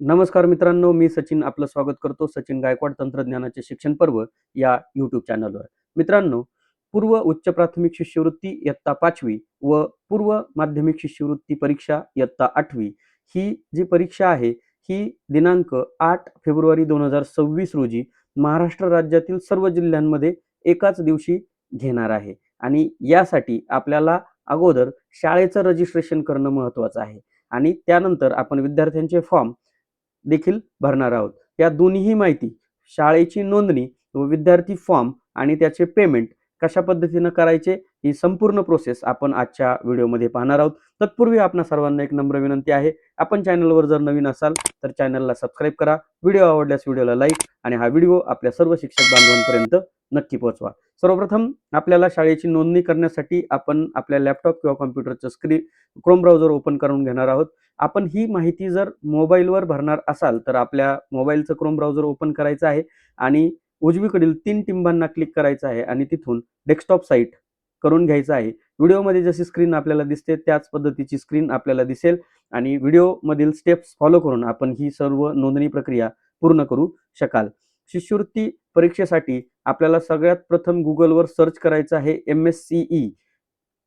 नमस्कार मित्रांनो मी सचिन आपलं स्वागत करतो सचिन गायकवाड तंत्रज्ञानाचे शिक्षण पर्व या यूट्यूब चॅनलवर मित्रांनो पूर्व उच्च प्राथमिक शिष्यवृत्ती इयत्ता पाचवी व पूर्व माध्यमिक शिष्यवृत्ती परीक्षा इयत्ता आठवी ही जी परीक्षा आहे ही दिनांक आठ फेब्रुवारी दोन हजार सव्वीस रोजी महाराष्ट्र राज्यातील सर्व जिल्ह्यांमध्ये एकाच दिवशी घेणार आहे आणि यासाठी आपल्याला अगोदर शाळेचं रजिस्ट्रेशन करणं महत्त्वाचं आहे आणि त्यानंतर आपण विद्यार्थ्यांचे फॉर्म देखील भरणार आहोत. या दोन्हीही माहिती शाळेची नोंदणी व विद्यार्थी फॉर्म आणि त्याचे पेमेंट कशा पद्धतीनं करायचे ही संपूर्ण प्रोसेस आपण आजच्या व्हिडिओमध्ये पाहणार आहोत. तत्पूर्वी आपणा सर्वांना एक नम्र विनंती आहे आपण चॅनलवर जर नवीन असाल तर चॅनलला सबस्क्राईब करा. व्हिडिओ आवडल्यास व्हिडिओला लाईक आणि हा व्हिडिओ आपल्या सर्व शिक्षक बांधवांपर्यंत नक्की पोहोचवा. सर्वप्रथम आपल्याला शाळेची नोंदणी करण्यासाठी आपण आपल्या लॅपटॉप किंवा कॉम्प्युटरचं स्क्रीन क्रोम ब्राउझर ओपन करून घेणार आहोत. आपण ही माहिती जर मोबाईलवर भरणार असाल तर आपल्या मोबाईलचं क्रोम ब्राउझर ओपन करायचं आहे आणि उजवीकडील तीन टिंबांना क्लिक करायचं आहे आणि तिथून डेस्कटॉप साईट करून घ्यायचं आहे. व्हिडिओमध्ये जशी स्क्रीन आपल्याला दिसते त्याच पद्धतीची स्क्रीन आपल्याला दिसेल आणि व्हिडिओमधील स्टेप्स फॉलो करून आपण ही सर्व नोंदणी प्रक्रिया पूर्ण करू शकाल. शिष्यवृत्ती परीक्षेसाठी आपल्याला सगळ्यात प्रथम गुगलवर सर्च करायचं आहे M S C E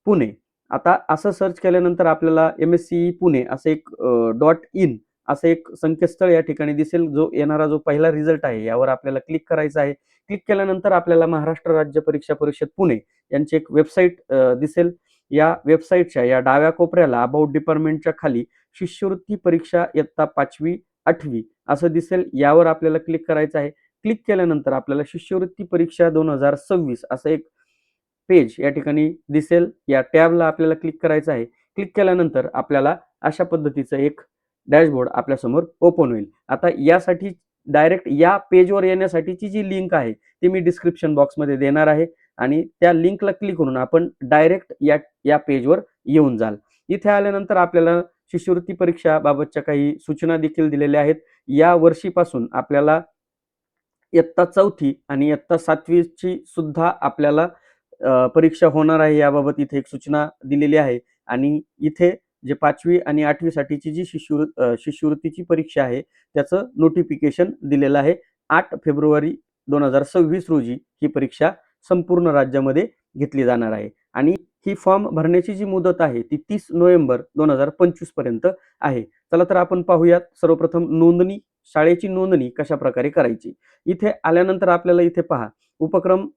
Pune. आता असं सर्च केल्यानंतर आपल्याला एम एस सी पुणे असं एक डॉट इन असं एक संकेतस्थळ या ठिकाणी दिसेल जो येणारा जो पहिला रिझल्ट आहे यावर आपल्याला क्लिक करायचा आहे. क्लिक केल्यानंतर आपल्याला महाराष्ट्र राज्य परीक्षा परिषद पुणे यांची एक वेबसाईट दिसेल. या वेबसाईटच्या या डाव्या कोपऱ्याला अबाउट डिपार्टमेंटच्या खाली शिष्यवृत्ती परीक्षा इयत्ता पाचवी आठवी असं दिसेल. यावर आपल्याला क्लिक करायचं आहे. क्लिक केल्यानंतर आपल्याला शिष्यवृत्ती परीक्षा दोन हजार सव्वीस असं एक पेज या ठिकाणी दिसेल. या टॅबला आपल्याला क्लिक करायचं आहे. क्लिक केल्यानंतर आपल्याला अशा पद्धतीचं एक डॅशबोर्ड आपल्यासमोर ओपन होईल. आता यासाठी डायरेक्ट या पेजवर येण्यासाठीची जी लिंक आहे ती मी डिस्क्रिप्शन बॉक्समध्ये देणार आहे आणि त्या लिंकला क्लिक करून आपण डायरेक्ट या या पेजवर येऊन जाल. इथे आल्यानंतर आपल्याला शिष्यवृत्ती परीक्षाबाबतच्या काही सूचना देखील दिलेल्या आहेत. या वर्षीपासून आपल्याला इयत्ता चौथी आणि इयत्ता सातवीची सुद्धा आपल्याला परीक्षा होणार आहे याबाबत इथे एक सूचना दिलेली आहे. आणि इथे जे पाचवी आणि आठवीसाठीची जी शिष्यवृ शिष्यवृत्तीची परीक्षा आहे त्याचं नोटिफिकेशन दिलेलं आहे. आठ फेब्रुवारी दोन हजार सव्वीस रोजी ही परीक्षा संपूर्ण राज्यामध्ये घेतली जाणार आहे. आणि ही फॉर्म भरण्याची जी मुदत आहे ती तीस नोव्हेंबर दोन हजार पंचवीसपर्यंत आहे. चला तर आपण पाहूयात सर्वप्रथम नोंदणी शाळेची नोंदणी कशा प्रकारे करायची? इथे आल्यानंतर आपल्याला इथे पहा उपक्रम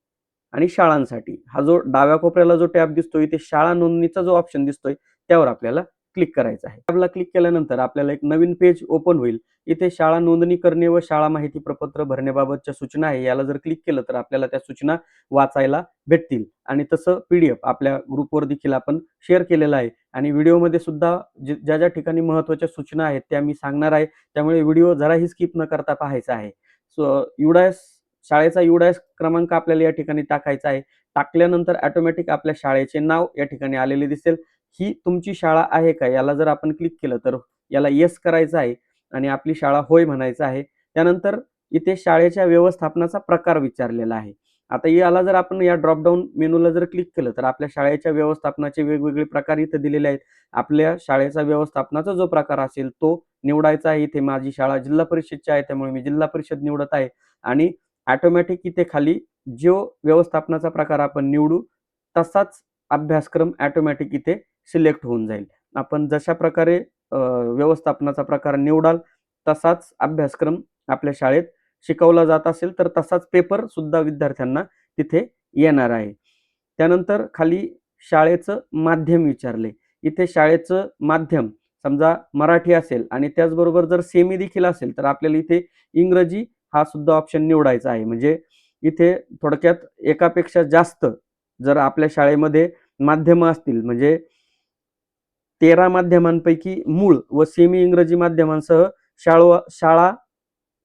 आणि शाळांसाठी. हा जो डाव्या कोपऱ्याला जो टॅब दिसतोय इथे शाळा नोंदणीचा जो ऑप्शन दिसतोय त्यावर आपल्याला क्लिक करायचं आहे. टॅबला क्लिक केल्यानंतर आपल्याला एक नवीन पेज ओपन होईल. इथे शाळा नोंदणी करणे व शाळा माहिती प्रपत्र भरण्याबाबतच्या सूचना आहे. याला जर क्लिक केलं तर आपल्याला त्या सूचना वाचायला भेटतील. आणि तसं पीडीएफ आपल्या ग्रुपवर देखील आपण शेअर केलेलं आहे. आणि व्हिडिओमध्ये सुद्धा ज्या ज्या ठिकाणी महत्त्वाच्या सूचना आहेत त्या मी सांगणार आहे. त्यामुळे व्हिडिओ जराही स्किप न करता पाहायचा आहे. सो युडायस शाळेचा युडायस क्रमांक आपल्याला या ठिकाणी टाकायचा आहे. टाकल्यानंतर ऑटोमॅटिक आपल्या शाळेचे नाव या ठिकाणी आलेले दिसेल. ही तुमची शाळा आहे का? याला जर आपण क्लिक केलं तर याला येस करायचं आहे आणि आपली शाळा होय म्हणायचं आहे. त्यानंतर इथे शाळेच्या व्यवस्थापनाचा प्रकार विचारलेला आहे. आता याला जर आपण या ड्रॉपडाऊन मेनूला जर क्लिक केलं तर आपल्या शाळेच्या व्यवस्थापनाचे वेगवेगळे प्रकार इथे दिलेले आहेत. आपल्या शाळेचा व्यवस्थापनाचा जो प्रकार असेल तो निवडायचा आहे. इथे माझी शाळा जिल्हा परिषदची आहे त्यामुळे मी जिल्हा परिषद निवडत आहे. आणि ऑटोमॅटिक इथे खाली जो व्यवस्थापनाचा प्रकार आपण निवडू तसाच अभ्यासक्रम ऑटोमॅटिक इथे सिलेक्ट होऊन जाईल. आपण जशा प्रकारे व्यवस्थापनाचा प्रकार निवडाल तसाच अभ्यासक्रम आपल्या शाळेत शिकवला जात असेल तर तसाच पेपर सुद्धा विद्यार्थ्यांना तिथे येणार आहे. त्यानंतर खाली शाळेचं माध्यम विचारले. इथे शाळेचं माध्यम समजा मराठी असेल आणि त्याचबरोबर जर सेमी देखील असेल तर आपल्याला इथे इंग्रजी हा सुद्धा ऑप्शन निवडायचा आहे. म्हणजे इथे थोडक्यात एकापेक्षा जास्त जर आपल्या शाळेमध्ये माध्यमं असतील म्हणजे तेरा माध्यमांपैकी मूळ व सेमी इंग्रजी माध्यमांसह शाळा शाळा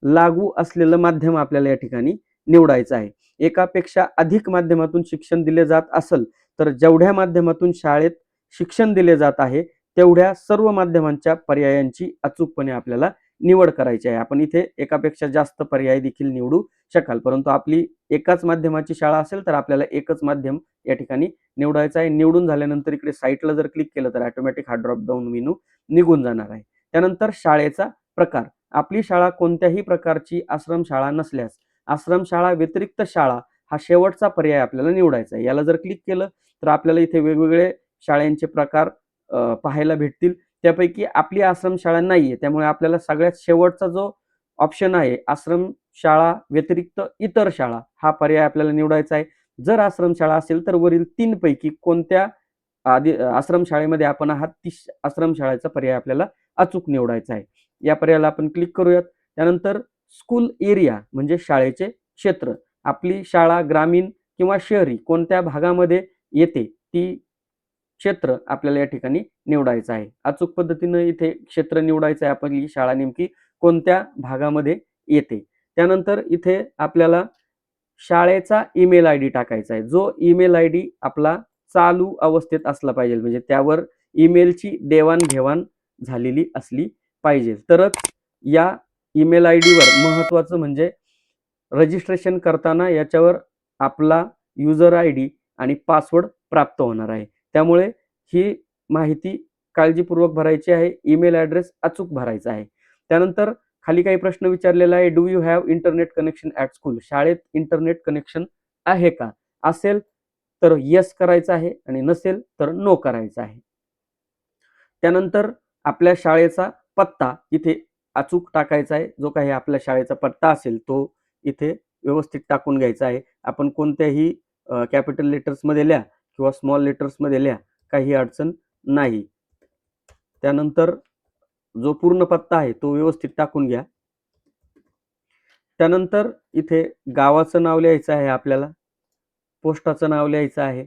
लागू असलेलं माध्यम आपल्याला या ठिकाणी निवडायचं आहे. एकापेक्षा अधिक माध्यमातून शिक्षण दिले जात असेल तर जेवढ्या माध्यमातून शाळेत शिक्षण दिले जात आहे तेवढ्या सर्व माध्यमांच्या पर्यायांची अचूकपणे आपल्याला निवड करायची आहे. आपण इथे एकापेक्षा जास्त पर्याय देखील निवडू शकाल. परंतु आपली एकाच माध्यमाची शाळा असेल तर आपल्याला एकच माध्यम या ठिकाणी निवडायचं आहे. निवडून झाल्यानंतर इकडे साईटला जर क्लिक केलं तर ऑटोमॅटिक हा ड्रॉप डाऊन मेनू निघून जाणार आहे. त्यानंतर शाळेचा प्रकार. आपली शाळा कोणत्याही प्रकारची आश्रमशाळा नसल्यास आश्रमशाळा व्यतिरिक्त शाळा हा शेवटचा पर्याय आपल्याला निवडायचा आहे. याला जर क्लिक केलं तर आपल्याला इथे वेगवेगळे शाळांचे प्रकार पाहायला भेटतील. त्यापैकी आपली आश्रमशाळा नाहीये. त्यामुळे आपल्याला सगळ्यात शेवटचा जो ऑप्शन आहे आश्रम शाळा व्यतिरिक्त इतर शाळा हा पर्याय आपल्याला निवडायचा आहे. जर आश्रमशाळा असेल तर वरील तीन पैकी कोणत्या आधी आश्रमशाळेमध्ये आपण हा ती आश्रमशाळेचा पर्याय आपल्याला अचूक निवडायचा आहे. या पर्यायाला आपण क्लिक करूयात. त्यानंतर स्कूल एरिया म्हणजे शाळेचे क्षेत्र. आपली शाळा ग्रामीण किंवा शहरी कोणत्या भागामध्ये येते ती क्षेत्र आपल्याला या ठिकाणी निवडायचं आहे. अचूक पद्धतीनं इथे क्षेत्र निवडायचं आहे. आपली शाळा नेमकी कोणत्या भागामध्ये येते? त्यानंतर इथे आपल्याला शाळेचा ईमेल आय डी टाकायचा आहे. जो ईमेल आय डी आपला चालू अवस्थेत असला पाहिजे म्हणजे त्यावर ईमेलची देवाणघेवाण झालेली असली पाहिजे. तरच या ईमेल आय डीवर महत्त्वाचं म्हणजे रजिस्ट्रेशन करताना याच्यावर आपला युजर आय डी आणि पासवर्ड प्राप्त होणार आहे. त्यामुळे ही माहिती काळजीपूर्वक भरायची आहे. ईमेल ॲड्रेस अचूक भरायचा आहे. त्यानंतर खाली काही प्रश्न विचारलेला आहे. Do you have internet connection at school शाळेत इंटरनेट कनेक्शन आहे का? असेल तर येस करायचं आहे आणि नसेल तर नो करायचं आहे. त्यानंतर आपल्या शाळेचा पत्ता इथे अचूक टाकायचा आहे. जो काही आपल्या शाळेचा पत्ता असेल तो इथे व्यवस्थित टाकून घ्यायचा आहे. आपण कोणत्याही कॅपिटल लेटर्समध्ये लिहा किंवा स्मॉल लेटर्समध्ये लिहा. काही अडचण नाही. त्यानंतर जो पूर्ण पत्ता आहे तो व्यवस्थित टाकून घ्या. त्यानंतर इथे गावाचं नाव लिहायचं आहे आपल्याला. पोस्टाचं नाव लिहायचं आहे.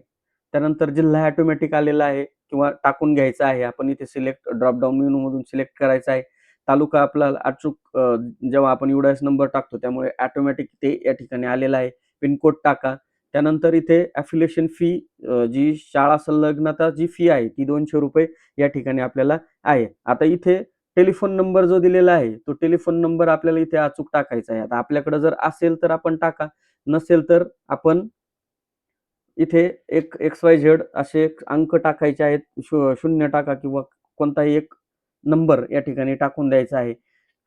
त्यानंतर जिल्हा ऑटोमॅटिक आलेला आहे किंवा टाकून घ्यायचा आहे. आपण इथे सिलेक्ट ड्रॉपडाऊन मेनूमधून सिलेक्ट करायचा आहे. तालुका आपला अचूक जेव्हा आपण युडायस नंबर टाकतो त्यामुळे ऑटोमॅटिक ते या ठिकाणी आलेलं आहे. पिनकोड टाका. त्यानंतर इथे ॲफिलिएशन फी जी शाळा संलग्नता जी फी आहे ती दोनशे रुपये या ठिकाणी आपल्याला आहे. आता इथे टेलिफोन नंबर जो दिलेला आहे तो टेलिफोन नंबर आपल्याला इथे अचूक टाकायचा आहे. आता आपल्याकडे जर असेल तर आपण टाका नसेल तर आपण इथे एक एक्स वाय झेड असे एक अंक टाकायचे आहेत शून्य टाका किंवा कोणताही एक नंबर या ठिकाणी टाकून द्यायचा आहे.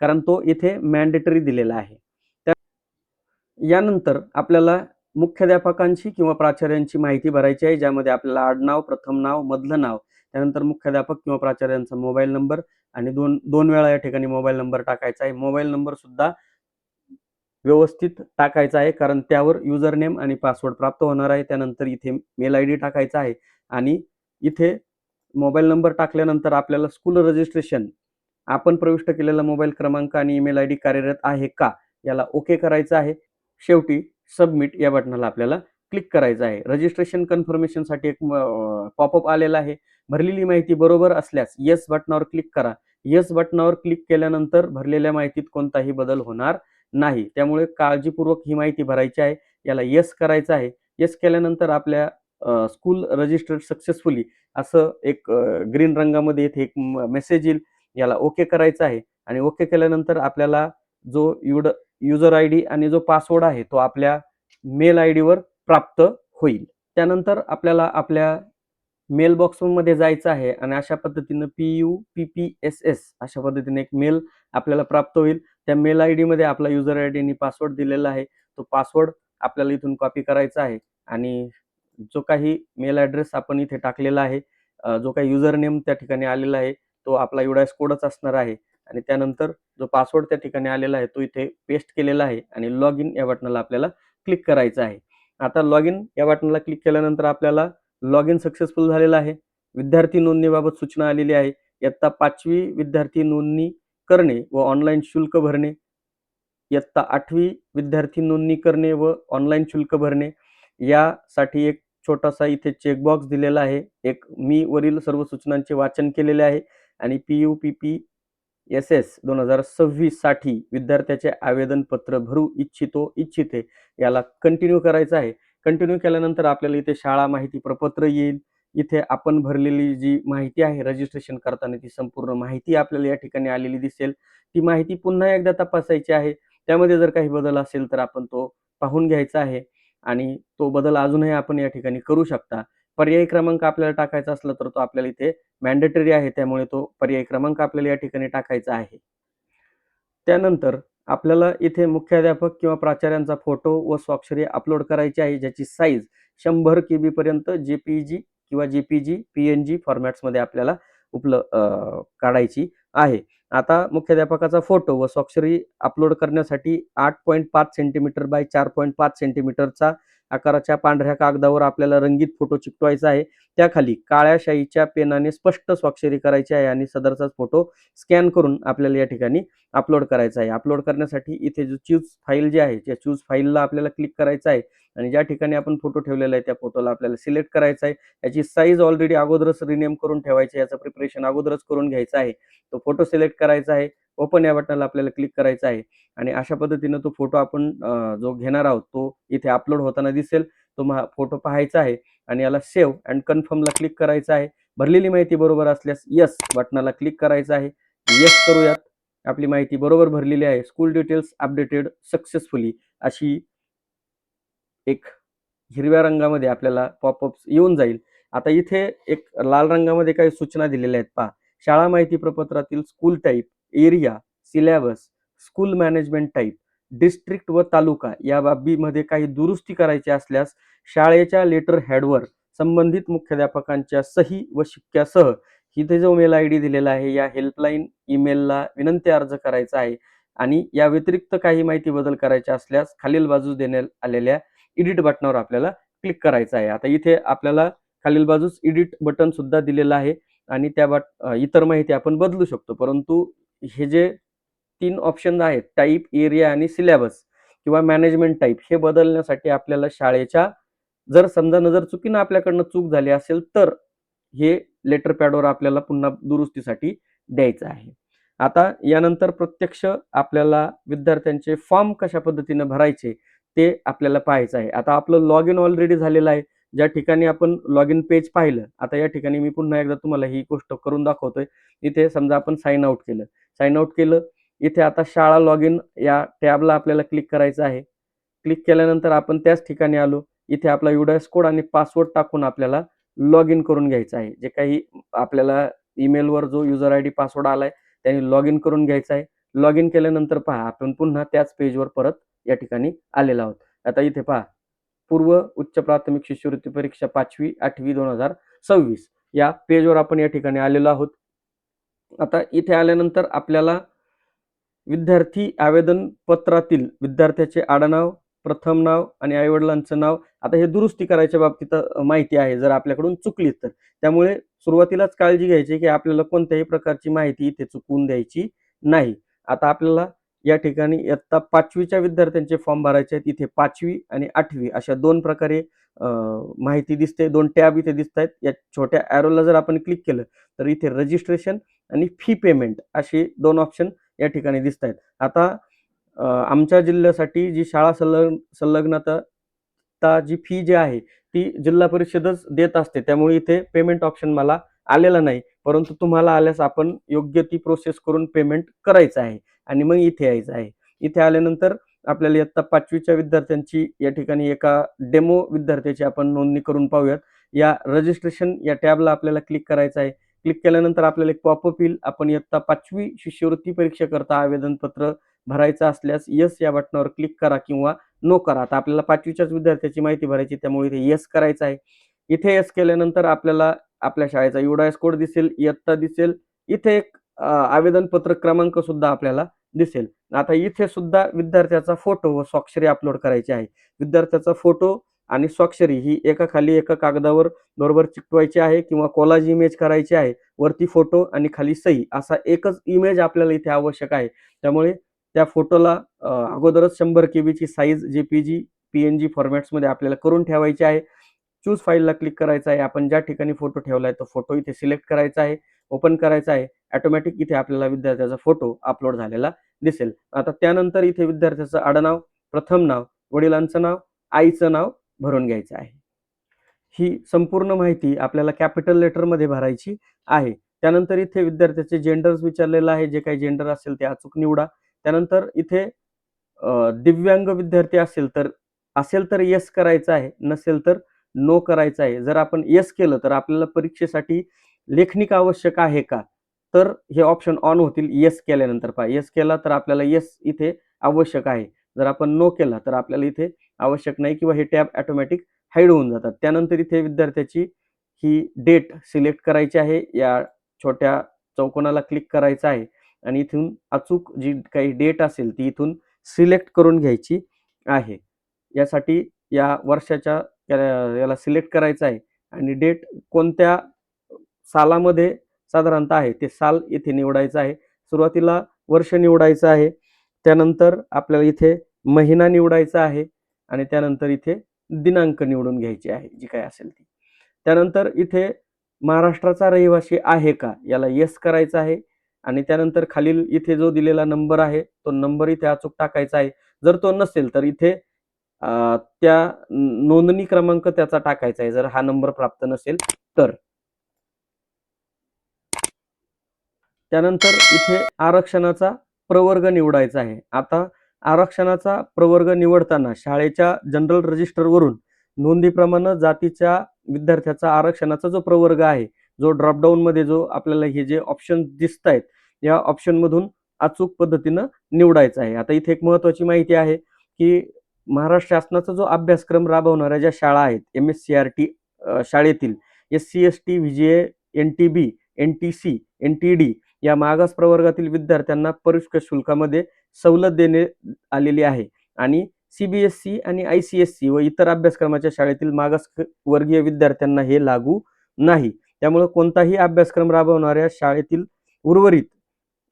कारण तो इथे मॅन्डेटरी दिलेला आहे. त्या यानंतर आपल्याला मुख्याध्यापकांची किंवा प्राचार्यांची माहिती भरायची आहे ज्यामध्ये आपल्याला आडनाव प्रथम नाव मधलं नाव त्यानंतर मुख्याध्यापक किंवा प्राचार्यांचा मोबाईल नंबर आणि दोन दोन वेळा या ठिकाणी मोबाईल नंबर टाकायचा आहे. मोबाईल नंबर सुद्धा व्यवस्थित टाकायचा आहे कारण त्यावर युजर नेम आणि पासवर्ड प्राप्त होणार आहे. त्यानंतर इथे मेल आय डी टाकायचा आहे आणि इथे मोबाईल नंबर टाकल्यानंतर आपल्याला स्कूल रजिस्ट्रेशन आपण प्रविष्ट केलेला मोबाईल क्रमांक आणि ईमेल आय डी कार्यरत आहे का याला ओके करायचं आहे. शेवटी सबमिट या बटनाला आपल्याला क्लिक करायचं आहे. रजिस्ट्रेशन कन्फर्मेशनसाठी एक पॉपअप आलेला आहे. भरलेली माहिती बरोबर असल्यास येस बटनावर क्लिक करा. येस बटनावर क्लिक केल्यानंतर भरलेल्या माहितीत कोणताही बदल होणार नाही. त्यामुळे काळजीपूर्वक ही माहिती भरायची आहे. याला येस करायचं आहे. येस केल्यानंतर आपल्या स्कूल रजिस्टर्ड सक्सेसफुली असं एक ग्रीन रंगामध्ये इथे एक मेसेज येईल. याला ओके करायचं आहे. आणि ओके केल्यानंतर आपल्याला जो युड युजर आय डी आणि जो पासवर्ड आहे तो आपल्या मेल आय डीवर प्राप्त होईल. त्यानंतर आपल्याला आपल्या मेल बॉक्समध्ये जायचं आहे आणि अशा पद्धतीनं P U P P S S अशा पद्धतीने एक मेल आपल्याला प्राप्त होईल. त्या मेल आय डीमध्ये आपला युजर आय डी आणि पासवर्ड दिलेला आहे. तो पासवर्ड आपल्याला इथून कॉपी करायचा आहे आणि जो काही मेल ॲड्रेस आपण इथे टाकलेला आहे जो काही युजर नेम त्या ठिकाणी आलेला आहे तो आपला युडायस कोडच असणार आहे. आणि त्यानंतर जो पासवर्ड त्या ठिकाणी आलेला आहे तो इथे पेस्ट केलेला आहे आणि लॉग इन या बटनाला आपल्याला क्लिक करायचं आहे. आता लॉग इन या बटनाला क्लिक केल्यानंतर आपल्याला लॉग इन सक्सेसफुल झालेला आहे. विद्यार्थी नोंदणीबाबत सूचना आलेली आहे. इयत्ता पाचवी विद्यार्थी नोंदणी करणे व ऑनलाईन शुल्क भरणे. इयत्ता आठवी विद्यार्थी नोंदणी करणे व ऑनलाईन शुल्क भरणे. यासाठी एक छोटासा इथे चेकबॉक्स दिलेला आहे. एक मी वरील सर्व सूचनांचे वाचन केलेले आहे. आणि P U P P S S दोन हजार सव्वीससाठी विद्यार्थ्याचे आवेदनपत्र भरू इच्छितो इच्छिते याला कंटिन्यू करायचं आहे. कंटिन्यू केल्यानंतर आपल्याला इथे शाळा माहिती प्रपत्र येईल. इथे आपण भरलेली जी माहिती आहे रजिस्ट्रेशन करताना ती संपूर्ण माहिती आपल्याला या ठिकाणी आलेली दिसेल. ती माहिती पुन्हा एकदा तपासायची आहे. त्यामध्ये जर काही बदल असेल तर आपण तो पाहून घ्यायचा आहे आणि तो बदल अजूनही आपण या ठिकाणी करू शकता. पर्यायी क्रमांक आपल्याला टाकायचा असला तर तो आपल्याला इथे मॅन्डेटरी आहे. त्यामुळे तो पर्यायी क्रमांक आपल्याला या ठिकाणी टाकायचा आहे. त्यानंतर आपल्याला इथे मुख्याध्यापक किंवा प्राचार्यांचा फोटो व स्वाक्षरी अपलोड करायची आहे ज्याची साईज शंभर के बी पर्यंत जे पी जी किंवा J P G P N G फॉर्मॅट्समध्ये आपल्याला उपल अ, काढायची आहे. आता मुख्याध्यापकाचा फोटो व स्वाक्षरी अपलोड करण्यासाठी आठ पॉईंट पाच सेंटीमीटर बाय चार पॉईंट पाच सेंटीमीटरचा आकाराच्या पांढऱ्या कागदावर आपल्याला रंगीत फोटो चिकटवायचा आहे. त्याखाली काळ्या शाईच्या पेनाने स्पष्ट स्वाक्षरी करायची आहे आणि सदरचाच फोटो स्कॅन करून आपल्याला या ठिकाणी अपलोड करायचा आहे. अपलोड करण्यासाठी इथे जो चूज फाईल जी आहे त्या चूज फाईलला आपल्याला क्लिक करायचं आहे आणि ज्या ठिकाणी आपण फोटो ठेवलेला आहे त्या फोटोला आपल्याला सिलेक्ट करायचा आहे. याची साईज ऑलरेडी अगोदरच रिनेम करून ठेवायची आहे याचं प्रिपरेशन अगोदरच करून घ्यायचं आहे. तो फोटो सिलेक्ट करायचा आहे. ओपन या बटनाला आपल्याला क्लिक करायचं आहे. आणि अशा पद्धतीनं तो फोटो आपण जो घेणार आहोत तो इथे अपलोड होताना दिसेल. तो महा फोटो पाहायचा आहे आणि याला सेव्ह अँड कन्फर्मला क्लिक करायचं आहे. भरलेली माहिती बरोबर असल्यास यस बटनाला क्लिक करायचं आहे. यस करूयात. आपली माहिती बरोबर भरलेली आहे. स्कूल डिटेल्स अपडेटेड सक्सेसफुली अशी एक हिरव्या रंगामध्ये आपल्याला पॉपअप्स येऊन जाईल. आता इथे एक लाल रंगामध्ये काही सूचना दिलेल्या आहेत. पहा. शाळा माहिती प्रपत्रातील school type area syllabus school management type district व तालुका या बाबीमध्ये काही दुरुस्ती करायची असल्यास शाळेच्या लेटर हेडवर संबंधित मुख्याध्यापकांच्या सही व शिक्क्यासह इथे जो मेल आय डी दिलेला आहे या हेल्पलाईन ईमेलला विनंती अर्ज करायचा आहे आणि या व्यतिरिक्त काही माहिती बदल करायचे असल्यास खालील बाजूस देण्यात आलेल्या एडिट बटनावर आपल्याला क्लिक करायचं आहे. आता इथे आपल्याला खालील बाजूस एडिट बटन सुद्धा दिलेलं आहे आणि त्या बट इतर माहिती आपण बदलू शकतो परंतु हे जे तीन ऑप्शन आहेत टाईप एरिया आणि सिलेबस किंवा मॅनेजमेंट टाईप हे बदलण्यासाठी आपल्याला शाळेच्या जर समजा नजर चुकीनं आपल्याकडनं चूक झाली असेल तर हे लेटर पॅडवर आपल्याला पुन्हा दुरुस्तीसाठी द्यायचं आहे. आता यानंतर प्रत्यक्ष आपल्याला विद्यार्थ्यांचे फॉर्म कशा पद्धतीने भरायचे ते आपल्याला पाहायचं आहे. आता आपलं लॉग इन ऑलरेडी झालेलं आहे. ज्या ठिकाणी आपण लॉग इन पेज पाहिलं आता या ठिकाणी मी पुन्हा एकदा तुम्हाला ही गोष्ट करून दाखवतोय. इथे समजा आपण साईन आउट केलं. साइन आउट केलं. इथे आता शाळा लॉग इन या टॅबला आपल्याला क्लिक करायचं आहे. क्लिक केल्यानंतर आपण त्याच ठिकाणी आलो. इथे आपला युडायस कोड आणि पासवर्ड टाकून आपल्याला लॉग इन करून घ्यायचं आहे. जे काही आपल्याला ईमेलवर जो युजर आय डी पासवर्ड आलाय त्याने लॉग इन करून घ्यायचा आहे. लॉग इन केल्यानंतर पहा आपण पुन्हा त्याच पेजवर परत या ठिकाणी आलेलो आहोत. आता इथे पहा पूर्व उच्च प्राथमिक शिष्यवृत्ती परीक्षा पाचवी आठवी दोन हजार सव्वीस या पेजवर आपण या ठिकाणी आलेलो आहोत. आता इथे आल्यानंतर आपल्याला विद्यार्थी आवेदन पत्रातील विद्यार्थ्याचे आडनाव प्रथम नाव आणि आईवडिलांचं नाव आता हे दुरुस्ती करायच्या बाबतीत माहिती आहे जर आपल्याकडून चुकली तर. त्यामुळे सुरुवातीलाच काळजी घ्यायची की आपल्याला कोणत्याही प्रकारची माहिती इथे चुकवून द्यायची नाही. आता आपल्याला या ठिकाणी इयत्ता पाचवीच्या विद्यार्थ्यांचे फॉर्म भरायचे आहेत इथे पाचवी आणि आठवी अशा दोन प्रकारे माहिती दिसते दोन टॅब इथे दिसत आहेत या छोट्या ॲरोला जर आपण क्लिक केलं तर इथे रजिस्ट्रेशन आणि फी पेमेंट असे दोन ऑप्शन या ठिकाणी दिसत आहेत आता आमच्या जिल्ह्यासाठी जी शाळा संलग्न संलग्नता जी फी जी आहे ती जिल्हा परिषदच देत असते. त्यामुळे इथे पेमेंट ऑप्शन मला आलेला नाही. परंतु तुम्हाला आल्यास आपण योग्य ती प्रोसेस करून पेमेंट करायचं आहे आणि मग इथे यायचं आहे. इथे आल्यानंतर आपल्याला इयत्ता पाचवीच्या विद्यार्थ्यांची या ठिकाणी एका डेमो विद्यार्थ्याची आपण नोंदणी करून पाहूयात. या रजिस्ट्रेशन या टॅबला आपल्याला क्लिक करायचं आहे. क्लिक केल्यानंतर आपल्याला एक पॉपअप येईल. आपण इयत्ता पाचवी शिष्यवृत्ती परीक्षेकरता आवेदनपत्र भरायचं असल्यास यस या बटनावर क्लिक करा किंवा नो करा. आता आपल्याला पाचवीच्याच विद्यार्थ्याची माहिती भरायची त्यामुळे इथे येस करायचं आहे. इथे येस केल्यानंतर आपल्याला आपल्या शाळेचा युडायस कोड दिसेल इयत्ता दिसेल. इथे एक आवेदनपत्र क्रमांक सुद्धा आपल्याला दिसेल. आता इथे सुद्धा विद्यार्थ्याचा फोटो व स्वाक्षरी अपलोड करायची आहे. विद्यार्थ्याचा फोटो आणि स्वाक्षरी ही एका खाली एका कागदावर बरोबर चिकटवायची आहे किंवा कोलाज इमेज करायची आहे. वरती फोटो आणि खाली सही असा एकच इमेज आपल्याला इथे आवश्यक आहे. त्यामुळे त्या फोटोला अगोदरच शंभर के बीची size J P G P N G फॉर्मॅट्समध्ये आपल्याला करून ठेवायची आहे. चूज फाईलला क्लिक करायचं आहे. आपण ज्या ठिकाणी फोटो ठेवला आहे तो फोटो इथे सिलेक्ट करायचा आहे. ओपन करायचा आहे. ऑटोमॅटिक इथे आपल्याला विद्यार्थ्याचा फोटो अपलोड झालेला दिसेल. आता त्यानंतर इथे विद्यार्थ्याचं आडनाव प्रथम नाव वडिलांचं नाव आईचं नाव भरून घ्यायचं आहे. ही संपूर्ण माहिती आपल्याला कॅपिटल लेटरमध्ये भरायची आहे. त्यानंतर इथे विद्यार्थ्याचे जेंडर्स विचारलेलं आहे. जे काही जेंडर असेल ते अचूक निवडा. त्यानंतर इथे दिव्यांग विद्यार्थी असेल तर असेल तर येस करायचं आहे. नसेल तर नो करायचं आहे. जर आपण येस केलं तर आपल्याला परीक्षेसाठी लेखनिक आवश्यक आहे का? तर हे ऑप्शन ऑन होतील. येस केल्यानंतर पहा. येस केला तर आपल्याला येस इथे आवश्यक आहे. जर आपण नो केला तर आपल्याला इथे आवश्यक नाही किंवा हे टॅब ऑटोमॅटिक हाईड होऊन जातात. त्यानंतर इथे विद्यार्थ्याची ही डेट सिलेक्ट करायची आहे. या छोट्या चौकोनाला क्लिक करायचं आहे. आणि इथून अचूक जी काही डेट असेल ती इथून सिलेक्ट करून घ्यायची आहे. यासाठी या वर्षाच्या याला सिलेक्ट करायचं आहे. आणि डेट कोणत्या सालामध्ये साधारणतः आहे ते साल इथे निवडायचं आहे. सुरुवातीला वर्ष निवडायचं आहे. त्यानंतर आपल्याला इथे महिना निवडायचा आहे आणि त्यानंतर इथे दिनांक निवडून घ्यायची आहे जी काय असेल ती. त्यानंतर इथे महाराष्ट्राचा रहिवासी आहे का याला येस करायचं आहे आणि त्यानंतर खालील इथे जो दिलेला नंबर आहे तो नंबर इथे अचूक टाकायचा आहे. जर तो नसेल तर इथे त्या नोंदणी क्रमांक त्याचा टाकायचा आहे. जर हा नंबर प्राप्त नसेल तर. त्यानंतर इथे आरक्षणाचा प्रवर्ग निवडायचा आहे. आता आरक्षणाचा प्रवर्ग निवडताना शाळेच्या जनरल रजिस्टरवरून नोंदीप्रमाणे जातीच्या विद्यार्थ्याचा आरक्षणाचा जो प्रवर्ग आहे जो ड्रॉपडाऊनमध्ये जो आपल्याला हे जे ऑप्शन दिसत आहेत या ऑप्शनमधून अचूक पद्धतीनं निवडायचं आहे. आता इथे एक महत्वाची माहिती आहे की महाराष्ट्र शासनाचा जो अभ्यासक्रम राबवणाऱ्या ज्या शाळा आहेत M S C R T शाळेतील S C S T V N T B N T C N T D या मागास प्रवर्गातील विद्यार्थ्यांना परीक्षा शुल्कामध्ये सवलत देणे आलेली आहे. आणि सीबीएसई आणि आय सी एस सी व इतर अभ्यासक्रमाच्या शाळेतील मागास वर्गीय विद्यार्थ्यांना हे लागू नाही. त्यामुळे कोणताही अभ्यासक्रम राबवणाऱ्या शाळेतील उर्वरित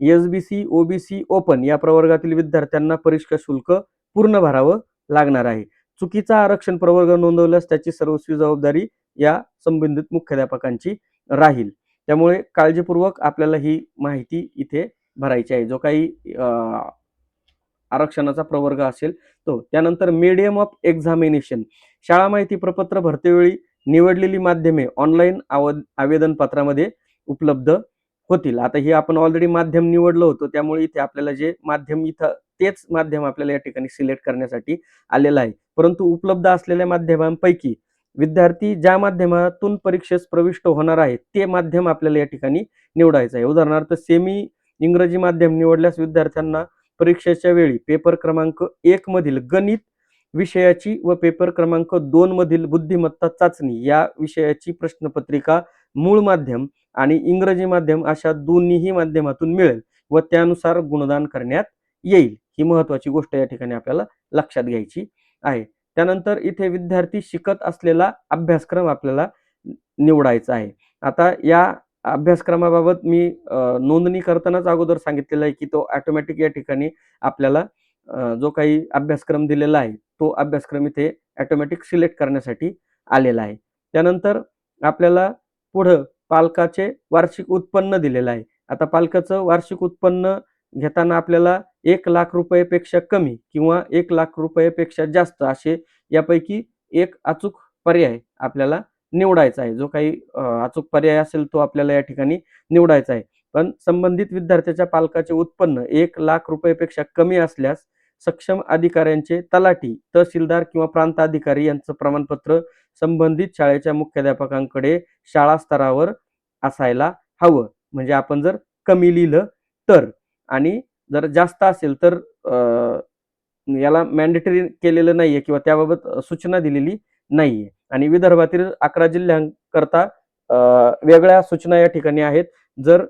S B C OBC open या प्रवर्गातील विद्यार्थ्यांना परीक्षा शुल्क पूर्ण भरावं लागणार आहे. चुकीचा आरक्षण प्रवर्ग नोंदवल्यास त्याची सर्वस्वी जबाबदारी या संबंधित मुख्याध्यापकांची राहील. त्यामुळे काळजीपूर्वक आपल्याला ही माहिती इथे भरायची आहे. जो काही आरक्षणाचा प्रवर्ग असेल तो. त्यानंतर मीडियम ऑफ एक्झामिनेशन शाळा माहिती प्रपत्र भरतेवेळी निवडलेली माध्यमे ऑनलाईन आवेदन पत्रामध्ये उपलब्ध होतील. आता हे आपण ऑलरेडी माध्यम निवडलं होतं. त्यामुळे इथे आपल्याला जे माध्यम इथं तेच माध्यम आपल्याला या ठिकाणी सिलेक्ट करण्यासाठी आलेलं आहे. परंतु उपलब्ध असलेल्या माध्यमांपैकी विद्यार्थी ज्या माध्यमातून परीक्षेस प्रविष्ट होणार आहे ते माध्यम आपल्याला या ठिकाणी निवडायचं आहे. उदाहरणार्थ सेमी इंग्रजी माध्यम निवडल्यास विद्यार्थ्यांना परीक्षेच्या वेळी पेपर क्रमांक एक मधील गणित विषयाची व पेपर क्रमांक दोन मधील बुद्धिमत्ता चाचणी या विषयाची प्रश्नपत्रिका मूळ माध्यम आणि इंग्रजी माध्यम अशा दोन्हीही माध्यमातून मिळेल व त्यानुसार गुणदान करण्यात येईल. ही महत्वाची गोष्ट या ठिकाणी आपल्याला लक्षात घ्यायची आहे. त्यानंतर इथे विद्यार्थी शिकत असलेला अभ्यासक्रम आपल्याला निवडायचा आहे. आता या अभ्यासक्रमाबाबत मी नोंदणी करतानाच अगोदर सांगितलेलं आहे की तो ऑटोमॅटिक या ठिकाणी आपल्याला जो काही अभ्यासक्रम दिलेला आहे तो अभ्यासक्रम इथे ऑटोमॅटिक सिलेक्ट करण्यासाठी आलेला आहे. त्यानंतर आपल्याला पुढं पालकाचे वार्षिक उत्पन्न दिलेलं आहे. आता पालकाचं वार्षिक उत्पन्न घेताना आपल्याला एक लाख रुपयेपेक्षा कमी किंवा एक लाख रुपयेपेक्षा जास्त असे यापैकी एक अचूक पर्याय आपल्याला निवडायचा आहे. जो काही अचूक पर्याय असेल तो आपल्याला या ठिकाणी निवडायचा आहे. पण संबंधित विद्यार्थ्याच्या पालकाचे उत्पन्न एक लाख रुपयेपेक्षा कमी असल्यास सक्षम अधिकाऱ्यांचे तलाठी तहसीलदार किंवा प्रांत अधिकारी यांचं प्रमाणपत्र संबंधित शाळेच्या मुख्याध्यापकांकडे शाळा स्तरावर असायला हवं. म्हणजे आपण जर कमी लिहिलं तर. आणि जर जास्त असेल तर याला मॅन्डेटरी केलेलं नाहीये किंवा त्याबाबत सूचना दिलेली नाहीये. आणि विदर्भातील अकरा जिल्ह्यांकरता वेगळ्या सूचना या ठिकाणी आहेत. जर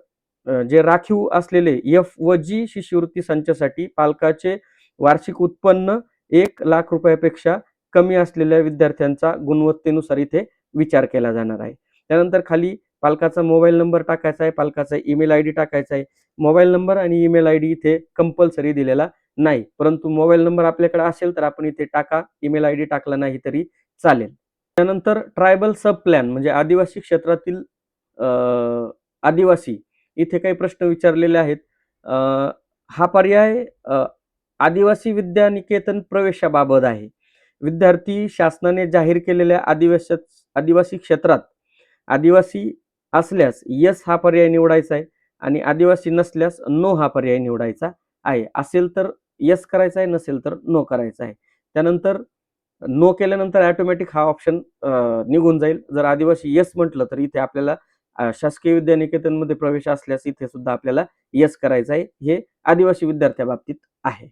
जे राखीव असलेले एफ व जी शिष्यवृत्ती संचासाठी पालकाचे वार्षिक उत्पन्न एक लाख रुपयापेक्षा कमी असलेल्या विद्यार्थ्यांचा गुणवत्तेनुसार इथे विचार केला जाणार आहे. त्यानंतर खाली पालकाचा मोबाईल नंबर टाकायचा आहे पालकाचा ईमेल आय डी टाकायचा आहे. मोबाईल नंबर आणि ईमेल आय डी इथे कंपल्सरी दिलेला नाही. परंतु मोबाईल नंबर आपल्याकडे असेल तर आपण इथे टाका. ईमेल आय डी टाकला नाही तरी चालेल. त्यानंतर ट्रायबल सब प्लॅन म्हणजे आदिवासी क्षेत्रातील आदिवासी इथे काही प्रश्न विचारलेले आहेत. हा पर्याय आदिवासी विद्यानिकेतन प्रवेशाबाबत आहे. विद्यार्थी शासनाने जाहीर केलेल्या आदिवासी आदिवासी क्षेत्रात आदिवासी असल्यास यस हा पर्याय निवडायचा आहे. आणि आदिवासी नसल्यास नो हा पर्याय निवडायचा आहे. असेल तर यस करायचा आहे नसेल तर नो करायचा आहे. त्यानंतर नो केल्यानंतर ऑटोमॅटिक हा ऑप्शन निघून जाईल. जर आदिवासी यस म्हटलं तर इथे आपल्याला शासकीय विद्यानिकेतनमध्ये प्रवेश असल्यास इथे सुद्धा आपल्याला येस करायचं आहे. हे आदिवासी विद्यार्थ्याबाबतीत आहे.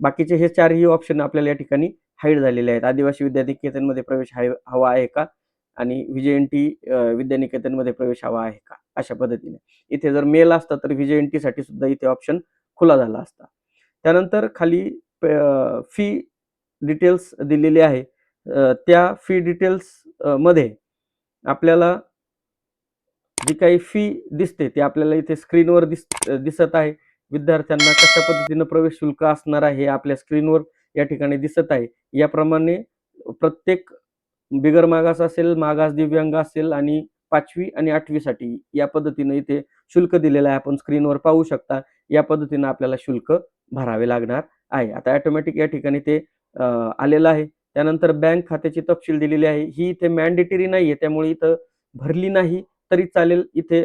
बाकीचे हे चारही ऑप्शन आपल्याला या ठिकाणी हाईड झालेले आहेत. आदिवासी विद्यानिकेतनमध्ये प्रवेश हाय हवा आहे का? आणि विजय विद्यानिकेतनमध्ये प्रवेश हवा आहे का? अशा पद्धतीने. इथे जर मेल असता तर विजय एन सुद्धा इथे ऑप्शन खुला झाला असता. त्यानंतर खाली फी डिटेल्स दिलेली आहे. त्या फी डिटेल्समध्ये आपल्याला जी काही फी दिसते ते आपल्याला इथे स्क्रीनवर दिस दिसत आहे. विद्यार्थ्यांना कशा पद्धतीनं प्रवेश शुल्क असणार आहे हे आपल्या स्क्रीनवर या ठिकाणी दिसत आहे. याप्रमाणे प्रत्येक बिगर मागास असेल मागास दिव्यांग असेल आणि पाचवी आणि आठवीसाठी या पद्धतीनं इथे शुल्क दिलेलं आहे. आपण स्क्रीनवर पाहू शकता या पद्धतीनं आपल्याला शुल्क भरावे लागणार आहे. आता ऑटोमॅटिक या ठिकाणी ते आलेलं आहे. त्यानंतर बँक खात्याची तपशील दिलेली आहे. ही इथे मॅन्डेटरी नाही आहे त्यामुळे इथं भरली नाही तरी चालेल इथे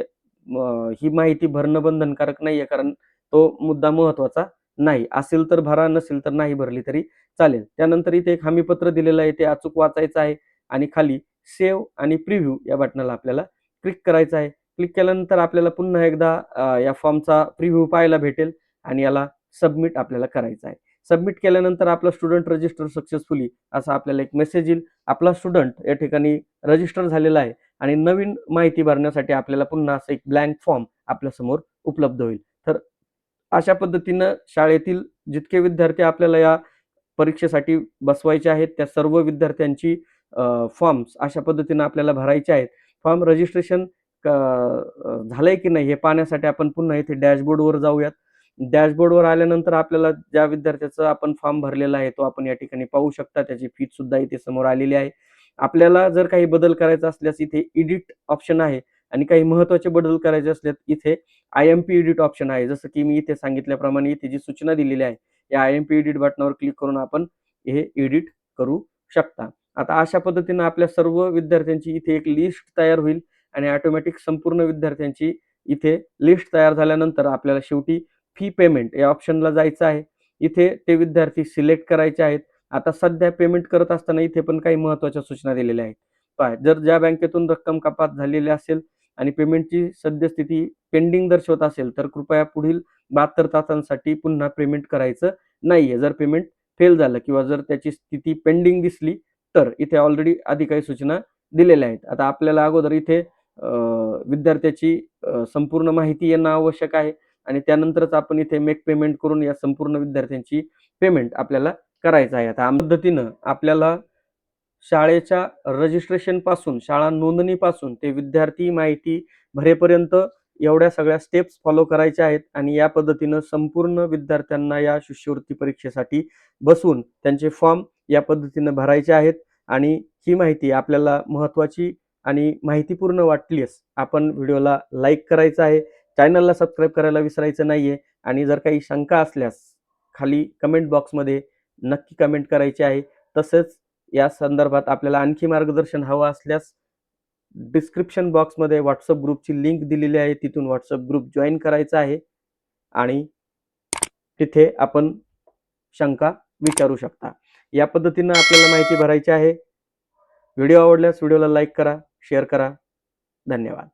ही माहिती भरणं बंधनकारक नाही आहे कारण तो मुद्दा महत्त्वाचा नाही. असेल तर भरा नसेल तर नाही भरली तरी चालेल. त्यानंतर इथे एक हमीपत्र दिलेलं आहे. ते अचूक वाचायचं आहे. आणि खाली सेव्ह आणि प्रिव्ह्यू या बटनाला आपल्याला क्लिक करायचं आहे. क्लिक केल्यानंतर आपल्याला पुन्हा एकदा या फॉर्मचा प्रिव्ह्यू पाहायला भेटेल आणि याला सबमिट आपल्याला करायचं आहे. सबमिट केल्यानंतर आपला स्टुडंट रजिस्टर सक्सेसफुली असा आपल्याला एक मेसेज येईल. आपला स्टुडंट या ठिकाणी रजिस्टर झालेला आहे आणि नवीन माहिती भरण्यासाठी आपल्याला पुन्हा असं एक ब्लँक फॉर्म आपल्यासमोर उपलब्ध होईल. तर अशा पद्धतीनं शाळेतील जितके विद्यार्थी आपल्याला या परीक्षेसाठी बसवायचे आहेत त्या सर्व विद्यार्थ्यांची फॉर्म्स अशा पद्धतीनं आपल्याला भरायचे आहेत. फॉर्म रजिस्ट्रेशन झालंय की नाही हे पाहण्यासाठी आपण पुन्हा इथे डॅशबोर्डवर जाऊयात. डॅशबोर्डवर आल्यानंतर आपल्याला ज्या विद्यार्थ्याचा आपण फॉर्म भरलेला आहे तो आपण या ठिकाणी पाहू शकता. त्याची फीज सुद्धा इथे समोर आलेली आहे. आपल्याला जर काही बदल करायचा असल्यास इथे एडिट ऑप्शन आहे आणि काही महत्त्वाचे बदल करायचे असल्यास इथे I M P edit option आहे. जसं की मी इथे सांगितल्याप्रमाणे इथे जी सूचना दिलेली आहे या आय एम पी एडिट बटनावर क्लिक करून आपण हे एडिट करू शकता. आता अशा पद्धतीनं आपल्या सर्व विद्यार्थ्यांची इथे एक लिस्ट तयार होईल आणि ऑटोमॅटिक संपूर्ण विद्यार्थ्यांची इथे लिस्ट तयार झाल्यानंतर आपल्याला शेवटी फी पेमेंट या ऑप्शनला जायचं आहे. इथे ते विद्यार्थी सिलेक्ट करायचे आहेत. आता सध्या पेमेंट करत असताना इथे पण काही महत्त्वाच्या सूचना दिलेल्या आहेत. पहा जर ज्या बँकेतून रक्कम कपात झालेली असेल आणि पेमेंटची सद्यस्थिती पेंडिंग दर्शवत असेल तर कृपया पुढील बहात्तर तासांसाठी पुन्हा पेमेंट करायचं नाहीये. जर पेमेंट फेल झालं किंवा जर त्याची स्थिती पेंडिंग दिसली तर इथे ऑलरेडी आधी काही सूचना दिलेल्या आहेत. आता आपल्याला अगोदर इथे विद्यार्थ्याची संपूर्ण माहिती येणं आवश्यक आहे आणि त्यानंतरच आपण इथे मेक पेमेंट करून या संपूर्ण विद्यार्थ्यांची पेमेंट आपल्याला करायचं आहे. आता पद्धतीनं आपल्याला शाळेच्या रजिस्ट्रेशनपासून शाळा नोंदणीपासून ते विद्यार्थी माहिती भरेपर्यंत एवढ्या सगळ्या स्टेप्स फॉलो करायच्या आहेत आणि या पद्धतीनं संपूर्ण विद्यार्थ्यांना या शिष्यवृत्ती परीक्षेसाठी बसून त्यांचे फॉर्म या पद्धतीनं भरायचे आहेत. आणि ही माहिती आपल्याला महत्वाची आणि माहितीपूर्ण वाटलीस आपण व्हिडिओला लाईक करायचा आहे. चॅनलला सबस्क्राईब करायला विसरायचं नाही आहे आणि जर काही शंका असल्यास खाली कमेंट बॉक्समध्ये नक्की कमेंट करायची आहे. तसेच या संदर्भात आपल्याला आणखी मार्गदर्शन हवं असल्यास डिस्क्रिप्शन बॉक्समध्ये व्हॉट्सअप ग्रुपची लिंक दिलेली आहे. तिथून व्हॉट्सअप ग्रुप जॉईन करायचा आहे. आणि तिथे आपण शंका विचारू शकता. या पद्धतीनं आपल्याला माहिती भरायची आहे. व्हिडिओ आवडल्यास व्हिडिओला लाईक करा शेअर करा. धन्यवाद.